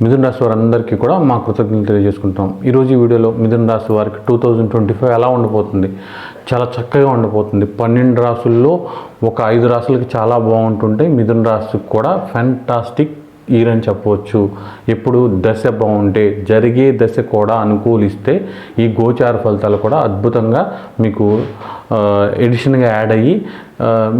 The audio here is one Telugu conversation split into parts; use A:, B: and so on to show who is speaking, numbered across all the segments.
A: మిథున రాశి వారందరికీ కూడా మా కృతజ్ఞతలు తెలియజేసుకుంటాం. ఈరోజు ఈ వీడియోలో మిథున రాశి వారికి టూ థౌజండ్ ట్వంటీ ఫైవ్ ఎలా ఉండబోతుంది చాలా చక్కగా ఉండబోతుంది పన్నెండు రాసుల్లో ఒక ఐదు రాసులకి చాలా బాగుంటుంటే మిథున రాశికి కూడా ఫ్యాంటాస్టిక్ ఇయర్ అని చెప్పవచ్చు. ఎప్పుడు దశ బాగుంటే జరిగే దశ కూడా అనుకూలిస్తే ఈ గోచార ఫలితాలు కూడా అద్భుతంగా మీకు ఎడిషన్గా యాడ్ అయ్యి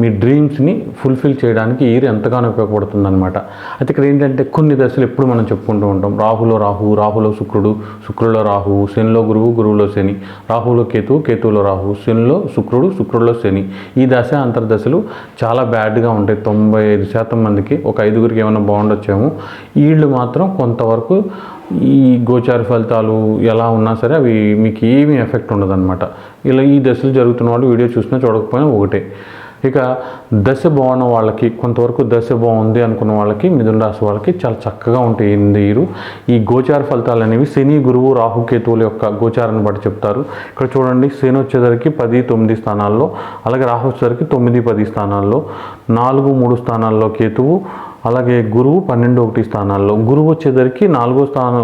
A: మీ డ్రీమ్స్ని ఫుల్ఫిల్ చేయడానికి ఈరు ఎంతగానో ఉపయోగపడుతుంది అనమాట అయితే ఇక్కడ ఏంటంటే కొన్ని దశలు ఎప్పుడు మనం చెప్పుకుంటూ ఉంటాం. రాహులో రాహు రాహులో శుక్రుడు శుక్రులో రాహువు శనిలో గురువు గురువులో శని. రాహులో కేతువు కేతువులో రాహు శనిలో శుక్రుడు శుక్రుడిలో శని. ఈ దశ అంతర్దశలు చాలా బ్యాడ్గా ఉంటాయి. తొంభై ఐదు శాతం మందికి ఒక ఐదుగురికి ఏమైనా బాగుండొచ్చేమో వీళ్ళు మాత్రం కొంతవరకు ఈ గోచార ఫలితాలు ఎలా ఉన్నా సరే అవి మీకు ఏమీ ఎఫెక్ట్ ఉండదన్నమాట. ఇలా ఈ దశలు జరుగుతున్న వాళ్ళు వీడియో చూసినా చూడకపోయినా ఒకటే. ఇక దశ బాగున్న వాళ్ళకి కొంతవరకు దశ బాగుంది అనుకున్న వాళ్ళకి మిథున రాశి వాళ్ళకి చాలా చక్కగా ఉంటాయి ఈ నీరు. ఈ గోచార ఫలితాలు అనేవి శని గురువు రాహుకేతువుల యొక్క గోచారాన్ని బట్టి చెప్తారు. ఇక్కడ చూడండి శని వచ్చేసరికి పది తొమ్మిది స్థానాల్లో అలాగే రాహు వచ్చేసరికి తొమ్మిది పది స్థానాల్లో నాలుగు మూడు స్థానాల్లో కేతువు అలాగే గురువు పన్నెండు ఒకటి స్థానాల్లో. గురువు వచ్చేసరికి నాలుగో స్థానం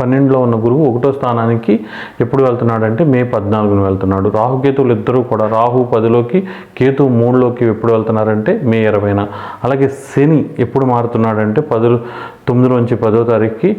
A: పన్నెండులో ఉన్న గురువు ఒకటో స్థానానికి ఎప్పుడు వెళ్తున్నాడంటే మే పద్నాలుగున వెళ్తున్నాడు. రాహుకేతువులు ఇద్దరూ కూడా రాహు పదిలోకి కేతు మూడులోకి ఎప్పుడు వెళ్తున్నారంటే మే ఇరవైన. అలాగే శని ఎప్పుడు మారుతున్నాడంటే పదులు తొమ్మిదిలోంచి పదో తారీఖుకి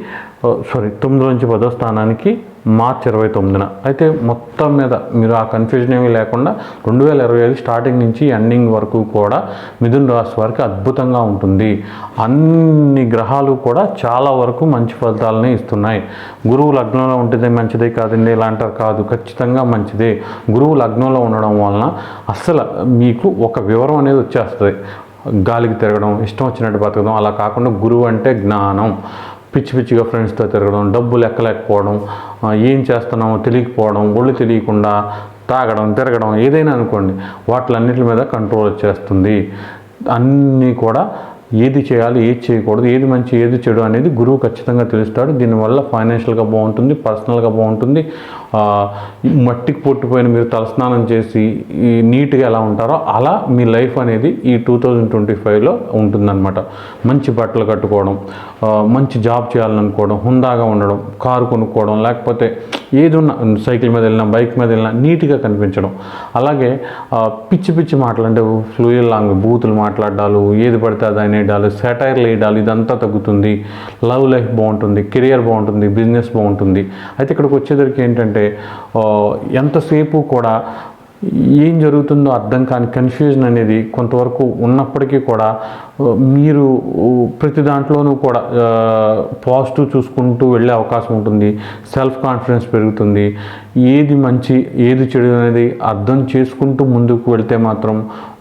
A: సారీ తొమ్మిది నుంచి పదో స్థానానికి మార్చ్ ఇరవై తొమ్మిదిన. అయితే మొత్తం మీద మీరు ఆ కన్ఫ్యూజన్ ఏమీ లేకుండా రెండు వేల ఇరవై ఐదు స్టార్టింగ్ నుంచి ఎండింగ్ వరకు కూడా మిథున్ రాశి వారికి అద్భుతంగా ఉంటుంది. అన్ని గ్రహాలు కూడా చాలా వరకు మంచి ఫలితాలని ఇస్తున్నాయి. గురువు లగ్నంలో ఉంటేదే మంచిదే కాదండి ఇలా అంటారు కాదు ఖచ్చితంగా మంచిదే. గురువు లగ్నంలో ఉండడం వలన అస్సలు మీకు ఒక వివరం అనేది వచ్చేస్తుంది. గాలికి తిరగడం ఇష్టం వచ్చినట్టు బతకడం అలా కాకుండా గురువు అంటే జ్ఞానం. పిచ్చి పిచ్చిగా ఫ్రెండ్స్తో తిరగడం డబ్బు లెక్కలేకపోవడం ఏం చేస్తున్నామో తెలియకపోవడం ఒళ్ళు తెలియకుండా తాగడం తిరగడం ఏదైనా అనుకోండి వాటిలన్నిటి మీద కంట్రోల్ వచ్చేస్తుంది. అన్నీ కూడా ఏది చేయాలి ఏది చేయకూడదు ఏది మంచి ఏది చెడు అనేది గురువు ఖచ్చితంగా తెలుస్తాడు. దీనివల్ల ఫైనాన్షియల్గా బాగుంటుంది పర్సనల్గా బాగుంటుంది. మట్టికి పొట్టిపోయిన మీరు తలస్నానం చేసి ఈ నీట్గా ఎలా ఉంటారో అలా మీ లైఫ్ అనేది ఈ టూ థౌజండ్ ట్వంటీ ఫైవ్లో ఉంటుందన్నమాట. మంచి బట్టలు కట్టుకోవడం మంచి జాబ్ చేయాలనుకోవడం హుందాగా ఉండడం కారు కొనుక్కోవడం లేకపోతే ఏది ఉన్న సైకిల్ మీద వెళ్ళినా బైక్ మీద వెళ్ళినా నీట్గా కనిపించడం. అలాగే పిచ్చి పిచ్చి మాటలు అంటే ఫ్లూయల్ లాంగ్ బూతులు మాట్లాడాలు ఏది పడితే దాని వేయడాలు సెటైర్లు వేయడాలు ఇదంతా తగ్గుతుంది. లవ్ లైఫ్ బాగుంటుంది కెరియర్ బాగుంటుంది బిజినెస్ బాగుంటుంది. అయితే ఇక్కడికి వచ్చేసరికి ఏంటంటే ఎంతసేపు కూడా ఏం జరుగుతుందో అర్థం కాని కన్ఫ్యూజన్ అనేది కొంతవరకు ఉన్నప్పటికీ కూడా మీరు ప్రతి దాంట్లోనూ కూడా పాజిటివ్ చూసుకుంటూ వెళ్ళే అవకాశం ఉంటుంది. సెల్ఫ్ కాన్ఫిడెన్స్ పెరుగుతుంది. ఏది మంచి ఏది చెడు అనేది అర్థం చేసుకుంటూ ముందుకు వెళ్తే మాత్రం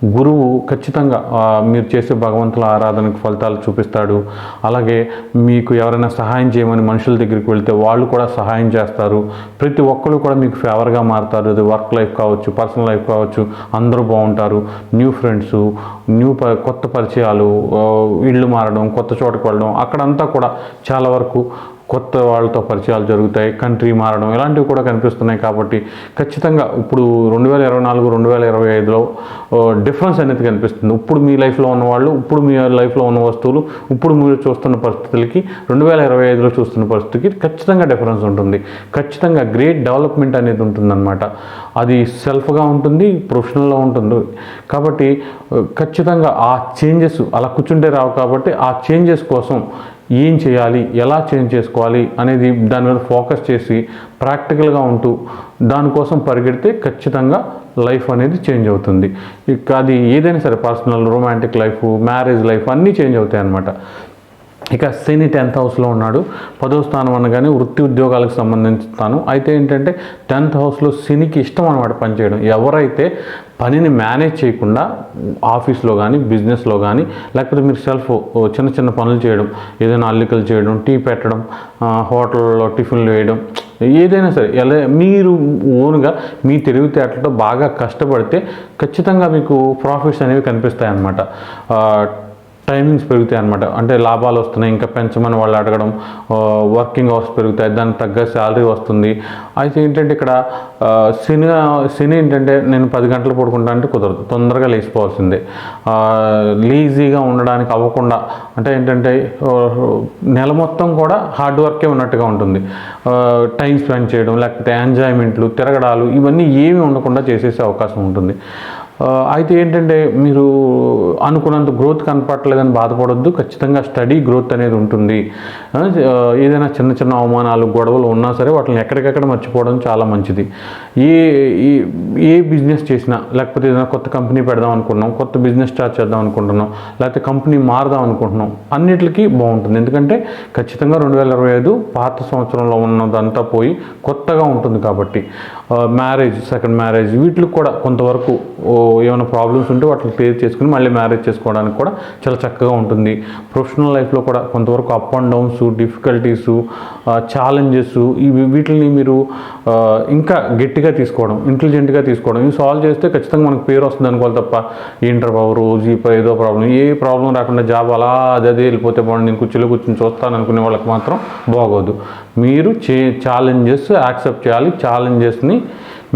A: గురువు ఖచ్చితంగా మీరు చేసే భగవంతుల ఆరాధనకు ఫలితాలు చూపిస్తాడు. అలాగే మీకు ఎవరైనా సహాయం చేయమని మనుషుల దగ్గరికి వెళ్తే వాళ్ళు కూడా సహాయం చేస్తారు. ప్రతి ఒక్కరు కూడా మీకు ఫేవర్గా మారుతారు. అది వర్క్ లైఫ్ కావచ్చు పర్సనల్ లైఫ్ కావచ్చు అందరూ బాగుంటారు. న్యూ ఫ్రెండ్స్ న్యూ ప కొత్త పరిచయాలు ఇళ్ళు మారడం కొత్త చోటకు వెళ్ళడం అక్కడంతా కూడా చాలా వరకు కొత్త వాళ్ళతో పరిచయాలు జరుగుతాయి కంట్రీ మారడం ఇలాంటివి కూడా కనిపిస్తున్నాయి కాబట్టి ఖచ్చితంగా ఇప్పుడు రెండు వేల ఇరవై నాలుగు రెండు వేల ఇరవై ఐదులో డిఫరెన్స్ అనేది కనిపిస్తుంది. ఇప్పుడు మీ లైఫ్లో ఉన్న వాళ్ళు ఇప్పుడు మీ లైఫ్లో ఉన్న వస్తువులు ఇప్పుడు మీరు చూస్తున్న పరిస్థితులకి రెండు వేల ఇరవై ఐదులో చూస్తున్న పరిస్థితికి ఖచ్చితంగా డిఫరెన్స్ ఉంటుంది. ఖచ్చితంగా గ్రేట్ డెవలప్మెంట్ అనేది ఉంటుందన్నమాట. అది సెల్ఫ్గా ఉంటుంది ప్రొఫెషనల్లో ఉంటుంది. కాబట్టి ఖచ్చితంగా ఆ చేంజెస్ అలా కూర్చుంటే రావు కాబట్టి ఆ చేంజెస్ కోసం ఏం చేయాలి ఎలా చేంజ్ చేసుకోవాలి అనేది దాని మీద ఫోకస్ చేసి ప్రాక్టికల్గా ఉంటూ దానికోసం పరిగెడితే ఖచ్చితంగా లైఫ్ అనేది చేంజ్ అవుతుంది. ఇక అది ఏదైనా సరే personal romantic life marriage life అన్నీ చేంజ్ అవుతాయి అన్నమాట ఇక శని టెన్త్ హౌస్లో ఉన్నాడు. పదో స్థానం అనగానే వృత్తి ఉద్యోగాలకు సంబంధించిన స్థానం అయితే ఏంటంటే టెన్త్ హౌస్లో శనికి ఇష్టం అనమాట పనిచేయడం. ఎవరైతే పనిని మేనేజ్ చేయకుండా ఆఫీస్లో కానీ బిజినెస్లో కానీ లేకపోతే మీరు సెల్ఫ్ చిన్న చిన్న పనులు చేయడం ఏదైనా అల్లికలు చేయడం టీ పెట్టడం హోటల్లో టిఫిన్లు వేయడం ఏదైనా సరే ఎలా మీరు ఓన్గా మీ తెలివితేటలతో బాగా కష్టపడితే ఖచ్చితంగా మీకు ప్రాఫిట్స్ అనేవి కనిపిస్తాయి అన్నమాట టైమింగ్స్ పెరుగుతాయి అనమాట అంటే లాభాలు వస్తున్నాయి ఇంకా పెంచమని వాళ్ళు అడగడం వర్కింగ్ అవర్స్ పెరుగుతాయి దానికి తగ్గ శాలరీ వస్తుంది. అయితే ఏంటంటే ఇక్కడ ఆ, శని శని ఏంటంటే నేను పది గంటలు పడుకుంటా అంటే కుదరదు తొందరగా లేచిపోవాల్సిందే. లీజీగా ఉండడానికి అవ్వకుండా అంటే ఏంటంటే నెల మొత్తం కూడా హార్డ్ వర్కే ఉన్నట్టుగా ఉంటుంది. టైం స్పెండ్ చేయడం లేకపోతే ఎంజాయ్మెంట్లు తిరగడాలు ఇవన్నీ ఏమీ ఉండకుండా చేసేసే అవకాశం ఉంటుంది. అయితే ఏంటంటే మీరు అనుకున్నంత గ్రోత్ కనపడలేదని బాధపడొద్దు. ఖచ్చితంగా స్టడీ గ్రోత్ అనేది ఉంటుంది. ఏదైనా చిన్న చిన్న అవమానాలు గొడవలు ఉన్నా సరే వాటిని ఎక్కడికక్కడ మర్చిపోవడం చాలా మంచిది. ఏ ఏ- ఏ బిజినెస్ చేసినా లేకపోతే ఏదైనా కొత్త కంపెనీ పెడదాం అనుకుంటున్నాం కొత్త బిజినెస్ స్టార్ట్ చేద్దాం అనుకుంటున్నాం లేకపోతే కంపెనీ మారదాం అనుకుంటున్నాం అన్నిటికీ బాగుంటుంది. ఎందుకంటే ఖచ్చితంగా రెండు వేల ఇరవై ఐదు పాత సంవత్సరంలో ఉన్నదంతా పోయి కొత్తగా ఉంటుంది కాబట్టి మ్యారేజ్ సెకండ్ మ్యారేజ్ వీటికి కూడా కొంతవరకు ఓ, ఏమైనా ప్రాబ్లమ్స్ ఉంటే వాటిని క్లియర్ చేసుకుని మళ్ళీ మ్యారేజ్ చేసుకోవడానికి కూడా చాలా చక్కగా ఉంటుంది. ప్రొఫెషనల్ లైఫ్లో కూడా కొంతవరకు up and downs difficulties challenges ఇవి వీటిని మీరు ఇంకా గట్టి గట్టిగా తీసుకోవడం ఇంటెలిజెంట్గా తీసుకోవడం. ఇవి సాల్వ్ చేస్తే ఖచ్చితంగా మనకు పేరు వస్తుంది అనుకోవాలి తప్ప ఇంటర్ పవర్ రోజు ఈ ఏదో ప్రాబ్లం ఏ ప్రాబ్లం రాకుండా జాబ్ అలా అది అదే వెళ్ళిపోతే బాగుంది నేను కూర్చోలో కూర్చొని చూస్తాను అనుకునే వాళ్ళకి మాత్రం బాగోదు. మీరు చే ఛాలెంజెస్ యాక్సెప్ట్ చేయాలి. ఛాలెంజెస్ని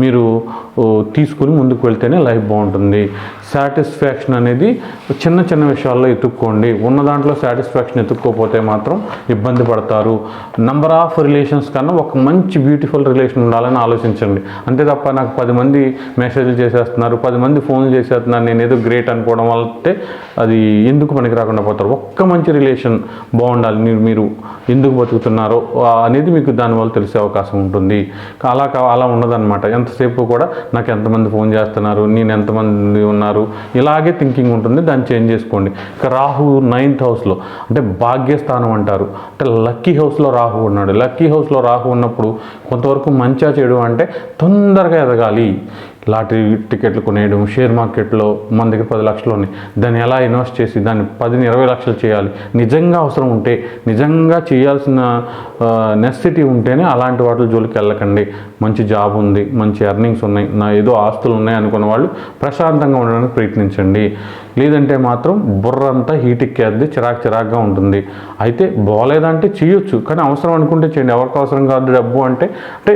A: మీరు తీసుకుని ముందుకు వెళ్తేనే లైఫ్ బాగుంటుంది. సాటిస్ఫాక్షన్ అనేది చిన్న చిన్న విషయాల్లో ఎత్తుక్కోండి. ఉన్న దాంట్లో సాటిస్ఫాక్షన్ ఎత్తుక్కోపోతే మాత్రం ఇబ్బంది పడతారు. నంబర్ ఆఫ్ రిలేషన్స్ కన్నా ఒక మంచి బ్యూటిఫుల్ రిలేషన్ ఉండాలని ఆలోచించండి. అంతే తప్ప నాకు పది మంది మెసేజ్లు చేసేస్తున్నారు పది మంది ఫోన్లు చేసేస్తున్నారు నేను ఏదో గ్రేట్ అనుకోవడం వల్ల అది ఎందుకు పనికి రాకుండా పోతారు? ఒక్క మంచి రిలేషన్ బాగుండాలి. మీరు మీరు ఎందుకు బతుకుతున్నారో అనేది మీకు దానివల్ల తెలిసే అవకాశం ఉంటుంది. అలా కా- అలా ఉండదన్నమాట. ఎంతసేపు కూడా నాకు ఎంతమంది ఫోన్ చేస్తున్నారు నేను ఎంతమంది ఉన్నారు ఇలాగే థింకింగ్ ఉంటుంది. దాన్ని చేంజ్ చేసుకోండి. ఇక రాహు నైన్త్ హౌస్లో అంటే భాగ్యస్థానం అంటారు. అంటే లక్కీ హౌస్లో రాహు ఉన్నాడు. లక్కీ హౌస్లో రాహు ఉన్నప్పుడు కొంతవరకు మంచిగా చెడు అంటే తొందరగా ఎదగాలి. లాటరీ టికెట్లు కొనేయడం షేర్ మార్కెట్లో మన దగ్గర పది లక్షలు ఉన్నాయి. దాన్ని ఎలా ఇన్వెస్ట్ చేసి దాన్ని పదిని ఇరవై లక్షలు చేయాలి? నిజంగా అవసరం ఉంటే నిజంగా చేయాల్సిన నెసిటీ ఉంటేనే అలాంటి వాటి జోలికి వెళ్ళకండి. మంచి జాబ్ ఉంది మంచి ఎర్నింగ్స్ ఉన్నాయి నా ఏదో ఆస్తులు ఉన్నాయి అనుకున్న వాళ్ళు ప్రశాంతంగా ఉండడానికి ప్రయత్నించండి. లేదంటే మాత్రం బుర్ర అంతా హీట్ ఎక్కేద్ది చిరాకు చిరాకుగా ఉంటుంది. అయితే బాగాలేదంటే చేయొచ్చు కానీ అవసరం అనుకుంటే చేయండి. ఎవరికి అవసరం కాదు డబ్బు అంటే అంటే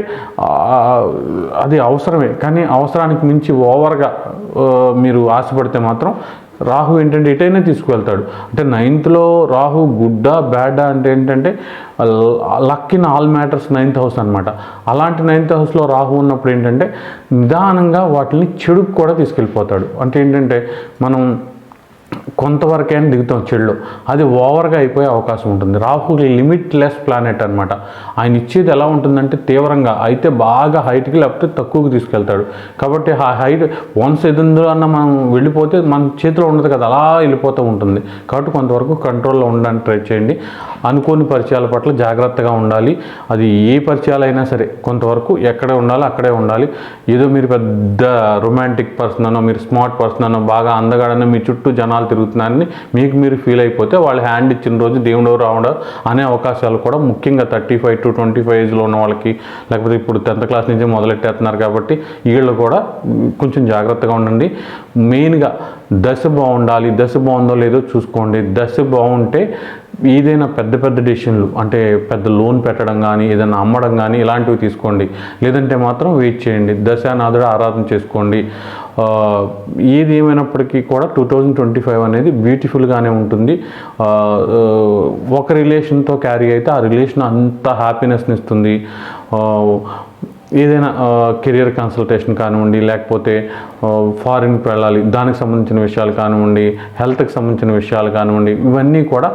A: అది అవసరమే. కానీ అవసరానికి మించి ఓవర్గా మీరు ఆశపడితే మాత్రం రాహు ఏంటంటే ఎటైనా తీసుకువెళ్తాడు. అంటే నైన్త్లో రాహు గుడ్డ బ్యాడ్ అంటే ఏంటంటే luck in all matters ninth house అనమాట అలాంటి నైన్త్ హౌస్లో రాహు ఉన్నప్పుడు ఏంటంటే నిదానంగా వాటిని చెడుకు కూడా తీసుకెళ్ళిపోతాడు. అంటే ఏంటంటే మనం కొంతవరకైనా దిగుతాం చెడులో అది ఓవర్గా అయిపోయే అవకాశం ఉంటుంది. రాహుకి లిమిట్ లెస్ ప్లానెట్ అనమాట ఆయన ఇచ్చేది ఎలా ఉంటుందంటే తీవ్రంగా. అయితే బాగా హైట్కి లేకపోతే తక్కువకి తీసుకెళ్తాడు. కాబట్టి ఆ హైట్ వన్స్ ఎదుందో అన్న మనం వెళ్ళిపోతే మన చేతిలో ఉండదు కదా అలా వెళ్ళిపోతూ ఉంటుంది. కాబట్టి కొంతవరకు కంట్రోల్లో ఉండడానికి ట్రై చేయండి. అనుకోని పరిచయాల పట్ల జాగ్రత్తగా ఉండాలి. అది ఏ పరిచయాలైనా సరే కొంతవరకు ఎక్కడే ఉండాలో అక్కడే ఉండాలి. ఏదో మీరు పెద్ద రొమాంటిక్ పర్సన్ అనో మీరు స్మార్ట్ పర్సన్ అనో బాగా అందగాడనో మీ చుట్టూ జనాలు తిరుగుతున్నారని మీకు మీరు ఫీల్ అయిపోతే వాళ్ళు హ్యాండ్ ఇచ్చిన రోజు దేవుడు రావడం అనే అవకాశాలు కూడా ముఖ్యంగా thirty five to twenty five ఏజ్లో ఉన్న వాళ్ళకి లేకపోతే ఇప్పుడు టెన్త్ క్లాస్ నుంచి మొదలెట్టేస్తున్నారు కాబట్టి వీళ్ళు కూడా కొంచెం జాగ్రత్తగా ఉండండి. మెయిన్గా దశ బాగుండాలి దశ బాగుందో లేదో చూసుకోండి. దశ బాగుంటే ఏదైనా పెద్ద పెద్ద డెసిషన్లు అంటే పెద్ద లోన్ పెట్టడం కానీ ఏదైనా అమ్మడం కానీ ఇలాంటివి తీసుకోండి. లేదంటే మాత్రం వెయిట్ చేయండి. దశానాథుడు ఆరాధన చేసుకోండి. ఏది ఏమైనప్పటికీ కూడా టూ థౌజండ్ ట్వంటీ ఫైవ్ అనేది బ్యూటిఫుల్గానే ఉంటుంది ఒక రిలేషన్తో క్యారీ అయితే ఆ రిలేషన్ అంత హ్యాపీనెస్ని ఇస్తుంది. ఏదైనా కెరియర్ కన్సల్టేషన్ కానివ్వండి లేకపోతే ఫారిన్కి వెళ్ళాలి దానికి సంబంధించిన విషయాలు కానివ్వండి హెల్త్కి సంబంధించిన విషయాలు కానివ్వండి ఇవన్నీ కూడా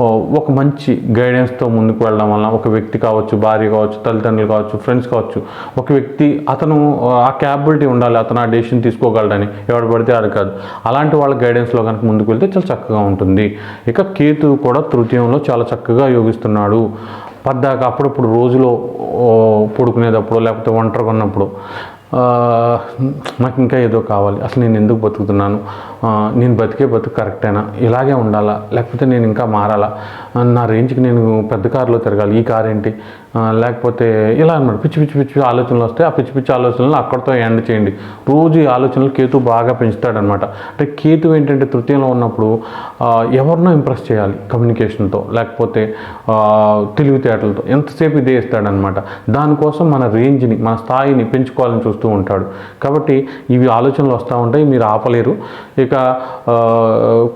A: ఒక మంచి గైడెన్స్తో ముందుకు వెళ్ళడం వల్ల ఒక వ్యక్తి కావచ్చు భార్య కావచ్చు తల్లిదండ్రులు కావచ్చు ఫ్రెండ్స్ కావచ్చు ఒక వ్యక్తి అతను ఆ క్యాపబిలిటీ ఉండాలి అతను ఆ డెసిషన్ తీసుకోగలడని. ఎవడు పడితే ఆడు కాదు. అలాంటి వాళ్ళ గైడెన్స్లో కనుక ముందుకు వెళ్తే చాలా చక్కగా ఉంటుంది. ఇక కేతు కూడా తృతీయంలో చాలా చక్కగా యోగిస్తున్నాడు. పద్దాక అప్పుడప్పుడు రోజులో పడుకునేటప్పుడు లేకపోతే ఒంటరిగా ఉన్నప్పుడు నాకు ఇంకా ఏదో కావాలి. అసలు నేను ఎందుకు బతుకుతున్నాను? నేను బతికే బతుకు కరెక్టేనా? ఇలాగే ఉండాలా? లేకపోతే నేను ఇంకా మారాలా? నా రేంజ్కి నేను పెద్ద కారులో తిరగాలి. ఈ కార్ ఏంటి లేకపోతే ఇలా అన్నమాట. పిచ్చి పిచ్చి పిచ్చి ఆలోచనలు వస్తాయి ఆ పిచ్చి పిచ్చి ఆలోచనలు అక్కడితో ఎండ్ చేయండి. రోజు ఈ ఆలోచనలు కేతు బాగా పెంచుతాడనమాట అంటే కేతు ఏంటంటే తృతీయంలో ఉన్నప్పుడు ఎవరినో ఇంప్రెస్ చేయాలి కమ్యూనికేషన్తో లేకపోతే తెలివితేటలతో. ఎంతసేపు ఇదే ఇస్తాడనమాట దానికోసం మన రేంజ్ని మన స్థాయిని పెంచుకోవాలని చూస్తూ ఉంటాడు. కాబట్టి ఇవి ఆలోచనలు వస్తూ ఉంటాయి మీరు ఆపలేరు. ఇక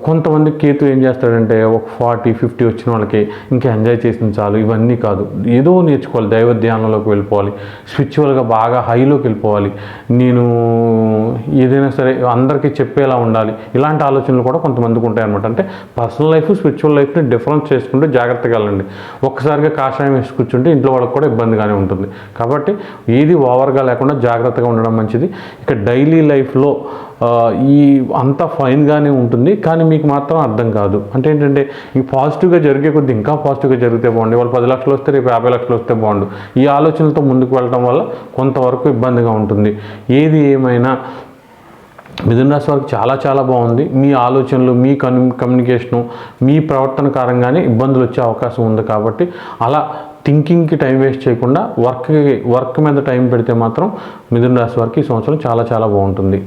A: కొంతమంది కేతు ఏం చేస్తాడంటే ఒక ఫార్టీ ఫిఫ్టీ వచ్చిన వాళ్ళకి ఇంకా ఎంజాయ్ చేసింది చాలు ఇవన్నీ కాదు. ఏదో నేర్చుకోవాలి దైవ ధ్యానంలోకి వెళ్ళిపోవాలి స్పిరిచువల్గా బాగా హైలోకి వెళ్ళిపోవాలి. నేను ఏదైనా సరే అందరికీ చెప్పేలా ఉండాలి. ఇలాంటి ఆలోచనలు కూడా కొంతమందికి ఉంటాయి అనమాట అంటే పర్సనల్ లైఫ్ స్పిరిచువల్ లైఫ్ని డిఫరెన్స్ చేసుకుంటూ జాగ్రత్తగా వెళ్ళండి. ఒక్కసారిగా కాషాయం వేసి కూర్చుంటే ఇంట్లో వాళ్ళకి కూడా ఇబ్బందిగానే ఉంటుంది. కాబట్టి ఏది ఓవర్గా లేకుండా జాగ్రత్తగా ఉండడం మంచిది. ఇక డైలీ లైఫ్లో ఈ అంతా ఫైన్గానే ఉంటుంది కానీ మీకు మాత్రం అర్థం కాదు. అంటే ఏంటంటే ఈ పాజిటివ్గా జరిగే కొద్ది ఇంకా పాజిటివ్గా జరిగితే బాగుండు. వాళ్ళు పది లక్షలు వస్తే రేపు యాభై లక్షలు వస్తే బాగుండు. ఈ ఆలోచనలతో ముందుకు వెళ్ళడం వల్ల కొంతవరకు ఇబ్బందిగా ఉంటుంది. ఏది ఏమైనా మిథున రాశి వారికి చాలా చాలా బాగుంది. మీ ఆలోచనలు మీ కమ్యూ కమ్యూనికేషను మీ ప్రవర్తన కారణంగానే ఇబ్బందులు వచ్చే అవకాశం ఉంది కాబట్టి అలా థింకింగ్కి టైం వేస్ట్ చేయకుండా వర్క్కి వర్క్ మీద టైం పెడితే మాత్రం మిథున రాశి వారికి ఈ సంవత్సరం చాలా చాలా బాగుంటుంది.